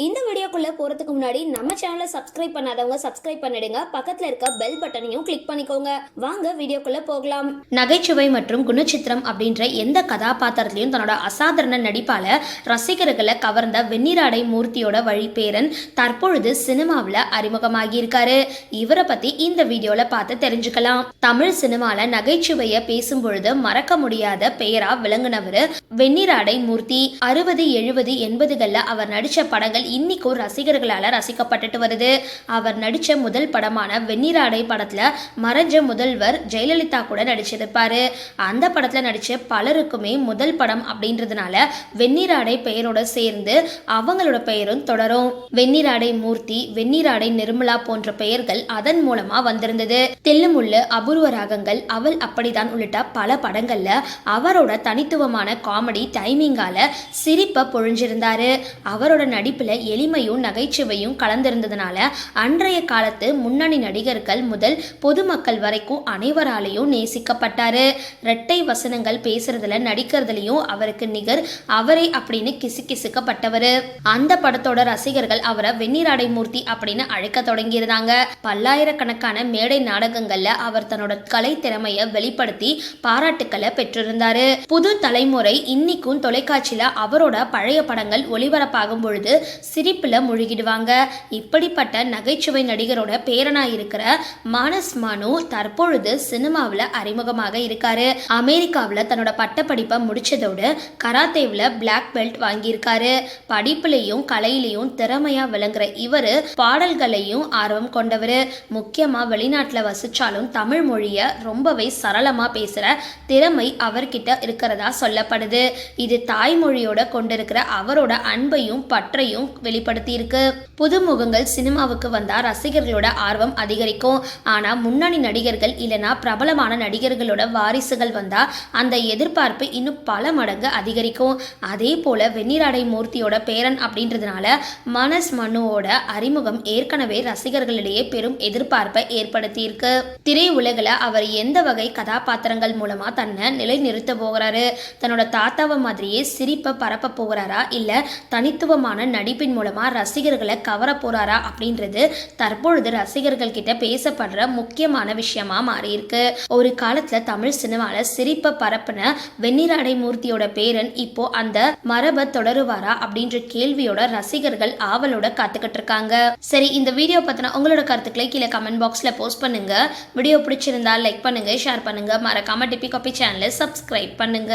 இந்த வீடியோக்குள்ள போறதுக்கு முன்னாடி நம்ம சேனலை சப்ஸ்கிரைப் பண்ணாதவங்க சப்ஸ்கிரைப் பண்ணிடுங்க. பக்கத்துல இருக்க பெல் பட்டனையும் கிளிக் பண்ணிக்கோங்க. வாங்க வீடியோக்குள்ள போகலாம். நகைச்சுவை மற்றும் குணச்சித்திரம் அப்படின்ற எந்த கதாபாத்திரத்திலையும் தன்னோட அசாதாரண நடிப்பால ரசிகர்களை கவர்ந்த வெண்ணிராடை மூர்த்தியோட வழிபேரன் தற்பொழுது சினிமாவில் அறிமுகமாகி இருக்காரு இவரை பத்தி இந்த வீடியோல பார்த்து தெரிஞ்சுக்கலாம். தமிழ் சினிமால நகைச்சுவையை பேசும் பொழுது மறக்க முடியாத பெயரா விளங்குனவர் வெண்ணிராடை மூர்த்தி. அறுபது எழுபது எண்பதுகளில் அவர் நடித்த படங்கள் இன்னிக்கும் ரசிகர்களால் ரசிக்கப்பட்டுட்டு வருது. அவர் நடித்த முதல் படமான வெண்ணிராடை படத்தில் மறைஞ்ச முதல்வர் ஜெயலலிதா கூட நடிச்சிருப்பாரு. அந்த படத்தில் நடித்த பலருக்குமே முதல் படம் அப்படின்றதுனால வெண்ணிராடை பெயரோட சேர்ந்து அவங்களோட பெயரும் தொடரும். வெண்ணிராடை மூர்த்தி வெண்ணிராடை நிர்மலா போன்ற பெயர்கள் அதன் மூலமா வந்திருந்தது. தெல்லுமுள்ளு அபூர்வ ராகங்கள் அவள் அப்படிதான் உள்ளிட்ட பல படங்கள்ல அவரோட தனித்துவமான காமெடி டைமிங்கால சிரிப்பை பொழிஞ்சிருந்தாரு. அவரோட நடிப்புல எளிமையும் நகைச்சுவையும் கலந்திருந்ததுனால அன்றைய காலத்து முன்னணி நடிகர்கள் முதல் பொதுமக்கள் வரைக்கும் அனைவராலையும் நேசிக்கப்பட்டாரு. இரட்டை வசனங்கள் பேசுறதுல நடிக்கிறதுலயும் அவருக்கு நிகர் அவரே அப்படின்னு கிசுகிசுக்கப்பட்டவர் அந்த படத்தோட ரசிகர்கள் அவரை வெந்நீராடை மூர்த்தி அப்படின்னு அழைக்க தொடங்கியிருந்தாங்க. பல்லாயிரக்கணக்கான மேடை நாடகங்கள்ல அவர் தன்னோட கலை திறமையை வெளிப்படுத்தி பாராட்டுக்களை பெற்றிருந்தாரு. புது தலைமுறை இன்னைக்கும் தொலைக்காட்சியில அவரோட பழைய படங்கள் ஒளிபரப்பாகும் பொழுது சிரிப்பில் முழுகிடுவாங்க. இப்படிப்பட்ட நகைச்சுவை நடிகரோட பேரனாக இருக்கிற மானஸ் மனு தற்பொழுது சினிமாவில் அறிமுகமாக இருக்காரு. அமெரிக்காவில் தன்னோட பட்டப்படிப்பை முடிச்சதோடு கராத்தேவில் பிளாக் பெல்ட் வாங்கியிருக்காரு. படிப்புலையும் கலையிலையும் திறமையாக விளங்குற இவர் பாடல்களையும் ஆர்வம் கொண்டவர். முக்கியமாக வெளிநாட்டில் வசித்தாலும் தமிழ் மொழியை ரொம்பவே சரளமாக பேசுகிற திறமை அவர்கிட்ட இருக்கிறதா சொல்லப்படுது. இது தாய்மொழியோட கொண்டிருக்கிற அவரோட அன்பையும் பற்றையும் வெளிப்படுத்தியிருக்கு. புதுமுகங்கள் சினிமாவுக்கு வந்தா ரசிகர்களோட ஆர்வம் அதிகரிக்கும். ஆனா முன்னணி நடிகர்கள் இல்லைனா பிரபலமான நடிகர்களோட வாரிசுகள் வந்தா அந்த எதிர்பார்ப்பு இன்னும் பல மடங்கு அதிகரிக்கும். அதே போல வெண்ணிராடை மூர்த்தியோட பேரன் அப்படின்றதுனால மனஸ் மனுவோட அறிமுகம் ஏற்கனவே ரசிகர்களிடையே பெரும் எதிர்பார்ப்பை ஏற்படுத்தியிருக்கு. திரையுலகில் அவர் எந்த வகை கதாபாத்திரங்கள் மூலமா தன்னை நிலைநிறுத்த போகிறாரு? தன்னோட தாத்தாவை மாதிரியே சிரிப்பை பரப்ப போகிறாரா? இல்ல தனித்துவமான நடிப்பு நடிப்பின் மூலமாக ரசிகர்களை கவர போகிறாரா அப்படின்றது தற்பொழுது ரசிகர்கள் கிட்ட பேசப்படுற முக்கியமான விஷயமா மாறியிருக்கு. ஒரு காலத்துல தமிழ் சினிமால சிரிப்பை பரப்புன வெண்ணிராடை மூர்த்தியோட பேரன் இப்போ அந்த மரபை தொடருவாரா அப்படின்ற கேள்வியோட ரசிகர்கள் ஆவலோட காத்துக்கிட்டு இருக்காங்க. சரி இந்த வீடியோ பத்தின உங்களோட கருத்துக்களை கீழே கமெண்ட் பாக்ஸ்ல போஸ்ட் பண்ணுங்க. வீடியோ பிடிச்சிருந்தா லைக் பண்ணுங்க ஷேர் பண்ணுங்க. மறக்காம டிபி காபி சேனலை சப்ஸ்கிரைப் பண்ணுங்க.